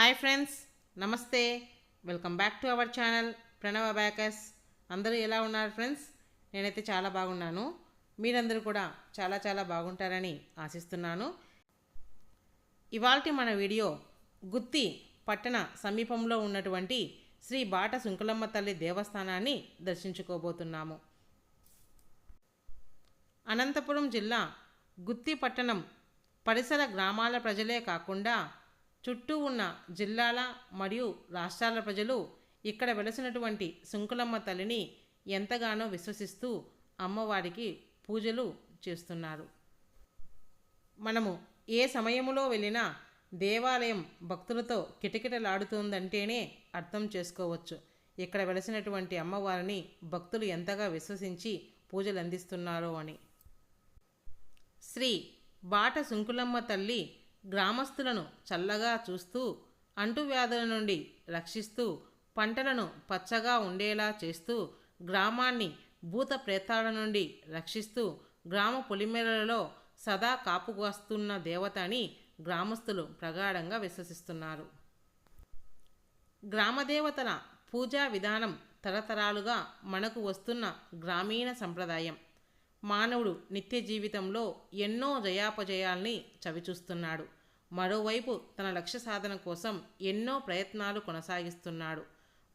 Hi friends నమస్తే. Welcome back to our channel Pranava bakers. అందరూ ఎలా ఉన్నారు ఫ్రెండ్స్? నేనైతే చాలా బాగున్నాను. మీరందరూ కూడా చాలా చాలా బాగుంటారని ఆశిస్తున్నాను. ఇవాళ మన వీడియో గుత్తి పట్టణ సమీపంలో ఉన్నటువంటి శ్రీ బాట సుంకులమ్మ తల్లి దేవస్థానాన్ని దర్శించుకోబోతున్నాము. అనంతపురం జిల్లా గుత్తి పట్టణం పరిసర గ్రామాల ప్రజలే కాకుండా చుట్టూ ఉన్న జిల్లాల మరియు రాష్ట్రాల ప్రజలు ఇక్కడ వెలసినటువంటి శుంకులమ్మ తల్లిని ఎంతగానో విశ్వసిస్తూ అమ్మవారికి పూజలు చేస్తున్నారు. మనము ఏ సమయంలో వెళ్ళినా దేవాలయం భక్తులతో కిటకిటలాడుతుందంటేనే అర్థం చేసుకోవచ్చు. ఇక్కడ వెలసినటువంటి అమ్మవారిని భక్తులు ఎంతగా విశ్వసించి పూజలు అందిస్తున్నారో అని. శ్రీ బాట సుంకులమ్మ తల్లి గ్రామస్తులను చల్లగా చూస్తూ అంటువ్యాధుల నుండి రక్షిస్తూ పంటలను పచ్చగా ఉండేలా చేస్తూ గ్రామాన్ని భూత ప్రేతాల నుండి రక్షిస్తూ గ్రామ పొలిమేరలలో సదా కాపుకొస్తున్న దేవత అని గ్రామస్తులు ప్రగాఢంగా విశ్వసిస్తున్నారు. గ్రామదేవతల పూజా విధానం తరతరాలుగా మనకు వస్తున్న గ్రామీణ సంప్రదాయం. మానవుడు నిత్య జీవితంలో ఎన్నో జయాపజయాల్ని చవిచూస్తున్నాడు. మరోవైపు తన లక్ష్య సాధన కోసం ఎన్నో ప్రయత్నాలు కొనసాగిస్తున్నాడు.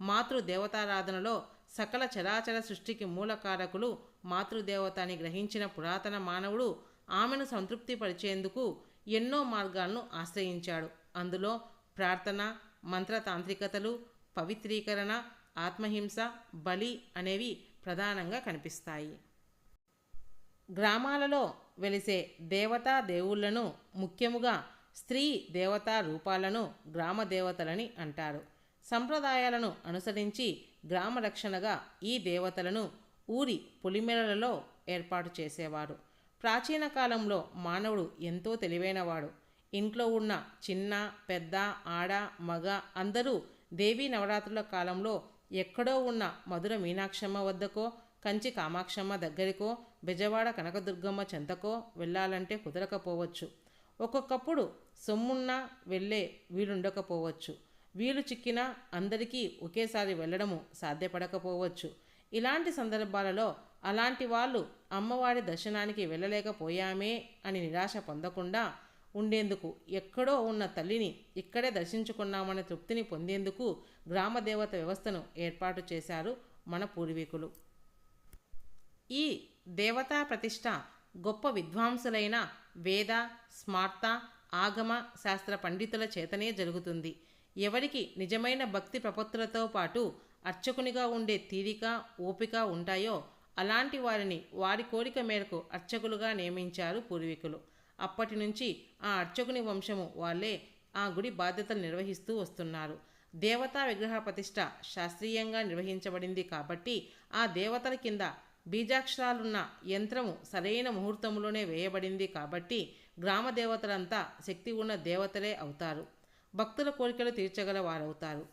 మాతృదేవతారాధనలో సకల చరాచర సృష్టికి మూలకారకులు మాతృదేవత అని గ్రహించిన పురాతన మానవుడు ఆమెను సంతృప్తిపరిచేందుకు ఎన్నో మార్గాలను ఆశ్రయించాడు. అందులో ప్రార్థన మంత్రతాంత్రికతలు పవిత్రీకరణ ఆత్మహింస బలి అనేవి ప్రధానంగా కనిపిస్తాయి. గ్రామాలలో వెలిసే దేవతా దేవుళ్ళను ముఖ్యముగా స్త్రీ దేవతా రూపాలను గ్రామ దేవతలని అంటారు. సంప్రదాయాలను అనుసరించి గ్రామ రక్షణగా ఈ దేవతలను ఊరి పొలిమేరలలో ఏర్పాటు చేసేవారు. ప్రాచీన కాలంలో మానవుడు ఎంతో తెలివైనవాడు. ఇంట్లో ఉన్న చిన్న పెద్ద ఆడ మగ అందరూ దేవీ నవరాత్రుల కాలంలో ఎక్కడో ఉన్న మధుర మీనాక్షమ్మ వద్దకో కంచి కామాక్షమ్మ దగ్గరికో బెజవాడ కనకదుర్గమ్మ చెంతకో వెళ్ళాలంటే కుదరకపోవచ్చు. ఒక్కొక్కప్పుడు సొమ్మున్నా వెళ్ళే వీలుండకపోవచ్చు. వీలు చిక్కినా అందరికీ ఒకేసారి వెళ్ళడము సాధ్యపడకపోవచ్చు. ఇలాంటి సందర్భాలలో అలాంటి వాళ్ళు అమ్మవారి దర్శనానికి వెళ్ళలేకపోయామే అని నిరాశ పొందకుండా ఉండేందుకు ఎక్కడో ఉన్న తల్లిని ఇక్కడే దర్శించుకున్నామనే తృప్తిని పొందేందుకు గ్రామదేవత వ్యవస్థను ఏర్పాటు చేశారు మన పూర్వీకులు. ఈ దేవతా ప్రతిష్ట గొప్ప విద్వాంసులైన వేద స్మార్త ఆగమ శాస్త్ర పండితుల చేతనే జరుగుతుంది. ఎవరికి నిజమైన భక్తి ప్రపత్తులతో పాటు అర్చకునిగా ఉండే తీరిక ఓపిక ఉంటాయో అలాంటి వారిని వారి కోరిక మేరకు అర్చకులుగా నియమించారు పూర్వీకులు. అప్పటి నుంచి ఆ అర్చకుని వంశము వాళ్ళే ఆ గుడి బాధ్యతలు నిర్వహిస్తూ వస్తున్నారు. దేవతా విగ్రహ ప్రతిష్ట శాస్త్రీయంగా నిర్వహించబడింది కాబట్టి ఆ దేవతల కింద బీజాక్షరాలున్న యంత్రము సరైన ముహూర్తంలోనే వేయబడింది కాబట్టి గ్రామ దేవతలంతా శక్తి ఉన్న దేవతలే అవుతారు. భక్తుల కోరికలు తీర్చగల వారవుతారు.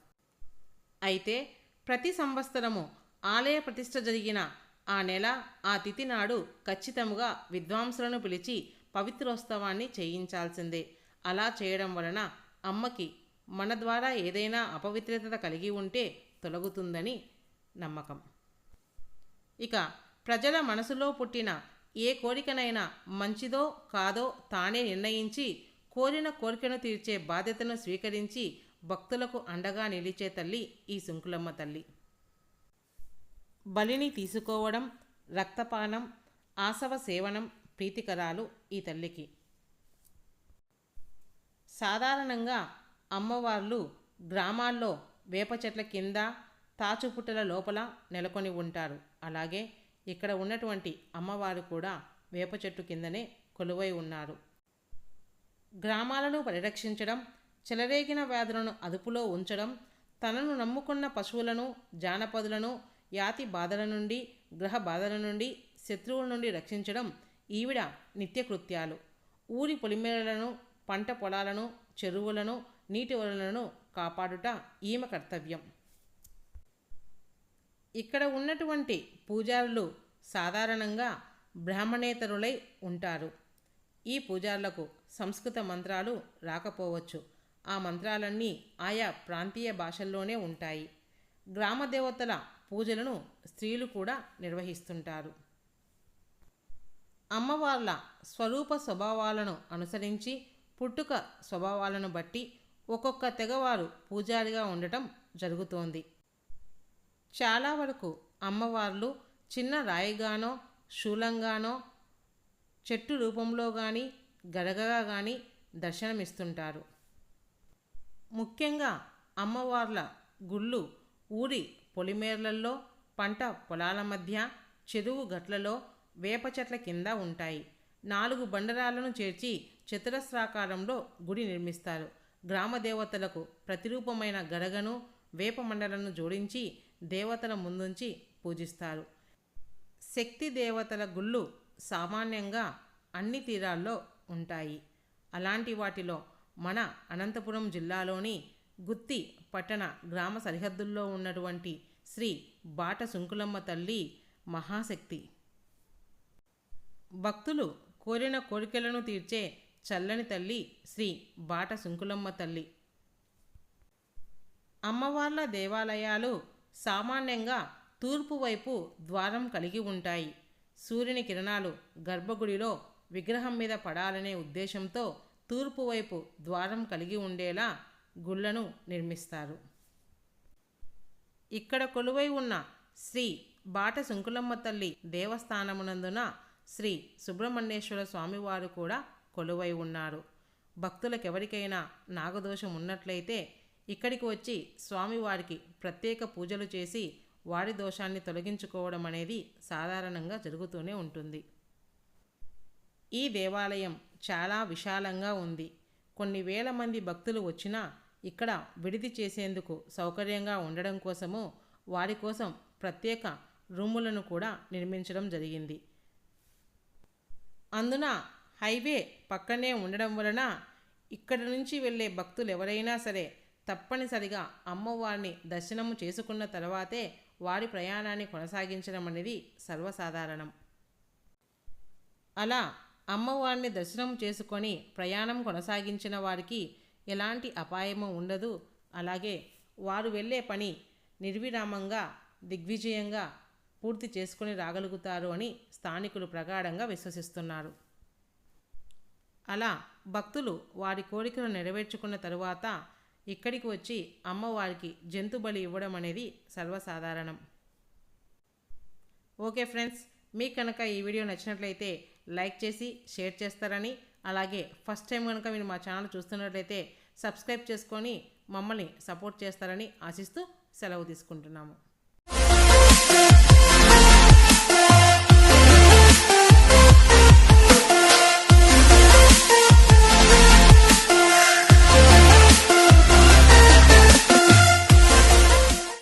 అయితే ప్రతి సంవత్సరము ఆలయ ప్రతిష్ట జరిగిన ఆ నెల ఆ తిథి నాడు ఖచ్చితముగా విద్వాంసులను పిలిచి పవిత్రోత్సవాన్ని చేయించాల్సిందే. అలా చేయడం వలన అమ్మకి మన ద్వారా ఏదైనా అపవిత్రత కలిగి ఉంటే తొలగుతుందని నమ్మకం. ఇక ప్రజల మనసులో పుట్టిన ఏ కోరికనైనా మంచిదో కాదో తానే నిర్ణయించి కోరిన కోరికను తీర్చే బాధ్యతను స్వీకరించి భక్తులకు అండగా నిలిచే తల్లి ఈ శుంకులమ్మ తల్లి. బలిని తీసుకోవడం రక్తపానం ఆసవ సేవనం ప్రీతికరాలు ఈ తల్లికి. సాధారణంగా అమ్మవార్లు గ్రామాల్లో వేప చెట్ల కింద తాచుపుట్టల లోపల నెలకొని ఉంటారు. అలాగే ఇక్కడ ఉన్నటువంటి అమ్మవారు కూడా వేప చెట్టు కిందనే కొలువై ఉన్నారు. గ్రామాలను పరిరక్షించడం చెలరేగిన వ్యాధులను అదుపులో ఉంచడం తనను నమ్ముకున్న పశువులను జానపదులను యాతి బాధల నుండి గ్రహ బాధల నుండి శత్రువుల నుండి రక్షించడం ఈవిడ నిత్యకృత్యాలు. ఊరి పొలిమేరలను పంట పొలాలను చెరువులను నీటి వనరులను కాపాడుట ఈమె కర్తవ్యం. ఇక్కడ ఉన్నటువంటి పూజారులు సాధారణంగా బ్రాహ్మణేతరులై ఉంటారు. ఈ పూజారులకు సంస్కృత మంత్రాలు రాకపోవచ్చు. ఆ మంత్రాలన్నీ ఆయా ప్రాంతీయ భాషల్లోనే ఉంటాయి. గ్రామ దేవతల పూజలను స్త్రీలు కూడా నిర్వహిస్తుంటారు. అమ్మవార్ల స్వరూప స్వభావాలను అనుసరించి పుట్టుక స్వభావాలను బట్టి ఒక్కొక్క తెగవారు పూజారిగా ఉండటం జరుగుతోంది. చాలా వరకు అమ్మవార్లు చిన్న రాయిగానో శూలంగానో చెట్టు రూపంలో కానీ గడగగా కానీ దర్శనమిస్తుంటారు. ముఖ్యంగా అమ్మవార్ల గుళ్ళు ఊరి పొలిమేర్లలో పంట పొలాల మధ్య చెరువు గట్లలో వేప చెట్ల కింద ఉంటాయి. నాలుగు బండరాలను చేర్చి చతురస్రాకారంలో గుడి నిర్మిస్తారు. గ్రామ దేవతలకు ప్రతిరూపమైన గడగను వేప మండలను జోడించి దేవతల ముందుంచి పూజిస్తారు. శక్తి దేవతల గుళ్ళు సామాన్యంగా అన్ని తీరాల్లో ఉంటాయి. అలాంటి వాటిలో మన అనంతపురం జిల్లాలోని గుత్తి పట్టణ గ్రామ సరిహద్దుల్లో ఉన్నటువంటి శ్రీ బాట సుంకులమ్మ తల్లి మహాశక్తి. భక్తులు కోరిన కోరికలను తీర్చే చల్లని తల్లి శ్రీ బాట సుంకులమ్మ తల్లి. అమ్మవార్ల దేవాలయాలు సామాన్యంగా తూర్పు వైపు ద్వారం కలిగి ఉంటాయి. సూర్యుని కిరణాలు గర్భగుడిలో విగ్రహం మీద పడాలనే ఉద్దేశంతో తూర్పు వైపు ద్వారం కలిగి ఉండేలా గుళ్ళను నిర్మిస్తారు. ఇక్కడ కొలువై ఉన్న శ్రీ బాట శంకులమ్మ తల్లి దేవస్థానమునందున శ్రీ సుబ్రహ్మణ్యేశ్వర స్వామివారు కూడా కొలువై ఉన్నారు. భక్తులకెవరికైనా నాగదోషం ఉన్నట్లయితే ఇక్కడికి వచ్చి స్వామివారికి ప్రత్యేక పూజలు చేసి వారి దోషాన్ని తొలగించుకోవడం అనేది సాధారణంగా జరుగుతూనే ఉంటుంది. ఈ దేవాలయం చాలా విశాలంగా ఉంది. కొన్ని వేల మంది భక్తులు వచ్చినా ఇక్కడ విడిది చేసేందుకు సౌకర్యంగా ఉండడం కోసము వారి కోసం ప్రత్యేక రూములను కూడా నిర్మించడం జరిగింది. అందున హైవే పక్కనే ఉండడం వలన ఇక్కడ నుంచి వెళ్ళే భక్తులు ఎవరైనా సరే తప్పనిసరిగా అమ్మవారిని దర్శనము చేసుకున్న తర్వాతే వారి ప్రయాణాన్ని కొనసాగించడం అనేది సర్వసాధారణం. అలా అమ్మవారిని దర్శనం చేసుకొని ప్రయాణం కొనసాగించిన వారికి ఎలాంటి అపాయము ఉండదు. అలాగే వారు వెళ్ళే పని నిర్విరామంగా దిగ్విజయంగా పూర్తి చేసుకొని రాగలుగుతారు అని స్థానికులు ప్రగాఢంగా విశ్వసిస్తున్నారు. అలా భక్తులు వారి కోరికలు నెరవేర్చుకున్న తరువాత ఇక్కడికి వచ్చి అమ్మవారికి జంతు బలి ఇవ్వడం అనేది సర్వసాధారణం. ఓకే ఫ్రెండ్స్ మీకు కనుక ఈ వీడియో నచ్చినట్లయితే లైక్ చేసి షేర్ చేస్తారని అలాగే ఫస్ట్ టైం కనుక మీరు మా ఛానల్ చూస్తున్నట్లయితే సబ్స్క్రైబ్ చేసుకొని మమ్మల్ని సపోర్ట్ చేస్తారని ఆశిస్తూ సెలవు తీసుకుంటున్నాము.